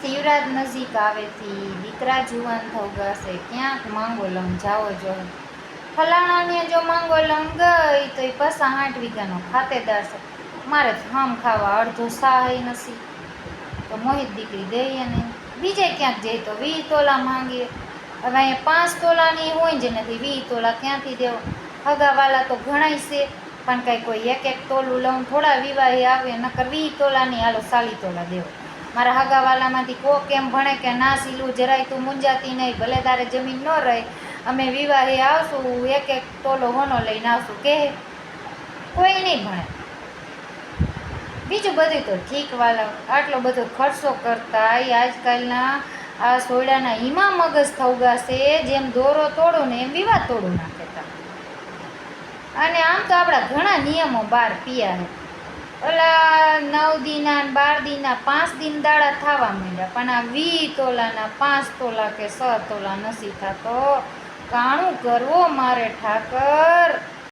શિવરાજ નજીક આવેથી દીકરા જુવાન થવ ગશે ક્યાંક માંગો લમ જાવો જો. ફલાણાને જો માંગો લમ ગઈ તો એ પસા આઠ વીઘાનો ખાતેદાર છે મારે થામ ખાવા અડધો સહાય નથી. તો મોહિત દીકરી દઈએ ને બીજે ક્યાંક જઈ તો વીસ તોલા માંગીએ હવે અહીંયા પાંચ તોલાની હોય જ નથી વીસ તોલા ક્યાંથી દેવો? હગાવાલા તો ઘણાય છે, પણ કાંઈ કોઈ એક એક તોલું લઉં, થોડા વિવાહી આવે, નકર વીસ તોલાની હાલો સાલી તોલા દેવો. મારા હગાવાલામાંથી કોક એમ ભણે કે ના સીલું જરાય તું મુંજાતી નહીં, ભલે તારે જમીન ન રહે. અમે વિવાહે આવશું, એક એક તોલો હોનો લઈને આવશું. કે કોઈ નહીં ભણે. બીજું બધું તો ઠીક વાલા, આટલો બધો ખર્ચો કરતા આજકાલના આ સોયડાના હિમા મગજ થવગાશે જેમ દોરો તોડો ને એમ વિવાદ તોડું નાખેતા અને આમ તો આપણા ઘણા નિયમો બહાર પીયા છે ઓલા નવ દીના બાર દીના, પાંચ દિન દાડા થવા માંડ્યા. પણ આ વી તોલાના, પાંચ તોલા કે છ તોલા નથી થતો. કાણું કરવો મારે ઠાકર.